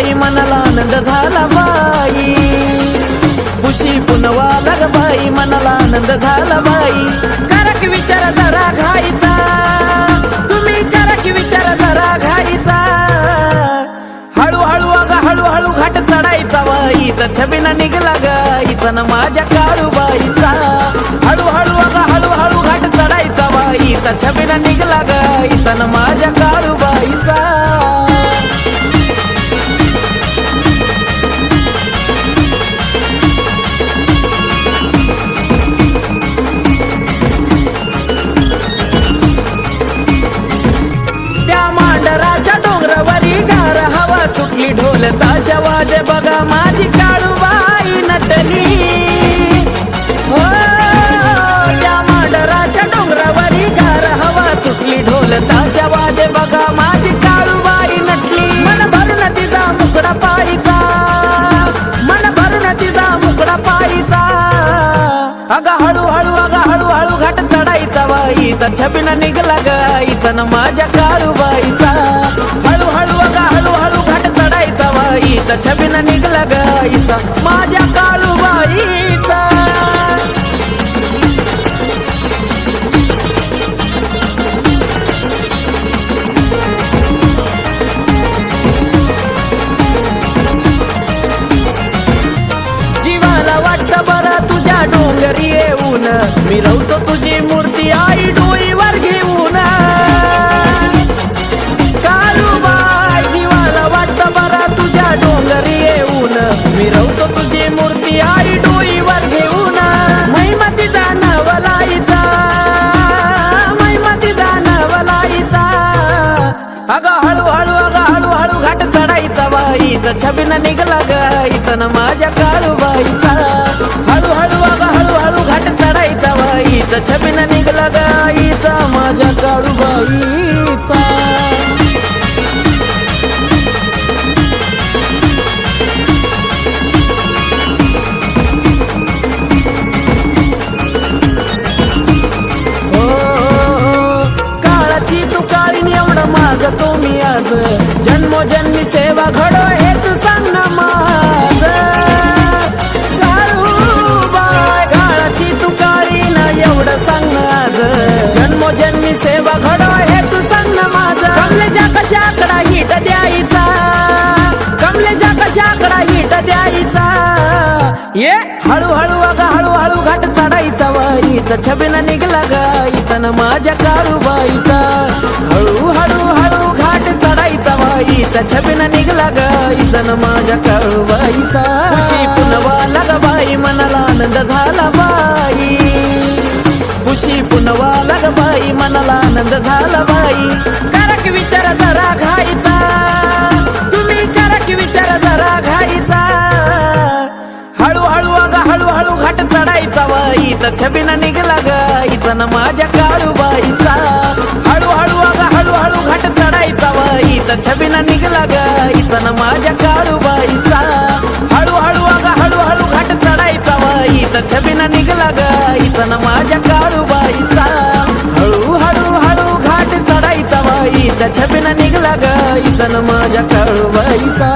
आनंद झाला बाई. खुशी पुनवा लग बाई मनाला आनंद झाला बाई. करा की विचार जरा घाईचा. तुम्ही करा की विचार जरा घाईचा. हळूहळू अग हळूहळू घाट चढायचा बाईचा छबिना निघला गाईचा ना माझ्या काळूबाईचा हळूहळू अग हळूहळू घाट चढायचा बाईचा छबिना निघला गाईचा ना माझ्या काळू माझी ढोल ताशा वाजे बघा माझी काळूबाई नटली. हो त्या मांडराच्या डोंगरावरी गार हवा सुटली. ढोल ताशा वाजे बघा माझी काळूबाई नटली. मन भरून तिचा मुकडा पायचा. मन भरून तिचा मुकडा पायचा. अग हळूहळू अग हळूहळू घाट चढायचा बाईचा छबिना निघला गाईचा ना माझ्या काळूबाईचा बाईचा छबिना निघला गाईचा माझ्या काळूबाईचा. जीवाला वाटत बरं तुझ्या डोंगरी येऊन. मी रवतो तुझी मूर्ती आई माझा छबिना निघला गाईचा ना माझ्या काळूबाईचा. हळूहळू अग हळूहळू घाट चढायचा बाईचा छबिना निघला गाईचा माझ्या काळूबाईचा. जन्मोजन्मी सेवा घडो हेच सांग ना माझ. काळूबाई, काळाची तू ना एवढं सांग ना आज. जन्मोजन्मी सेवा घडो हेच सांग ना माझ. कमलेच्या कशाकडा हिट द्यायचा? कमलेच्या कशाकडा हिट द्यायचा? ये हळूहळू अग हळूहळू घाट चढायचा वाईचा छबिना निघला गाईचा ना माझ्या काळूबाईचा. हळूहळू हळू वाईचा छबिना निघला गाईचा माझ्या काळूबाईचा खुशी पुनवा लग बाई मनाला आनंद झाला बाई. खुशी पुनवा लग बाई मनाला आनंद झाला बाई. करा की विचार जरा घाईचा. तुम्ही करा की विचार जरा घाईचा. हळूहळू अग हळूहळू घाट चढायचा बाईचा छबिना निघला गाईचा माझ्या काळूबाईचा. हळूहळू माझा छबिना निघला गाईचा ना माझ्या काळूबाईचा. हळू हळू घाट चढायचा बाईचा छबिना निघला गाईचा ना माझ्या काळूबाईचा.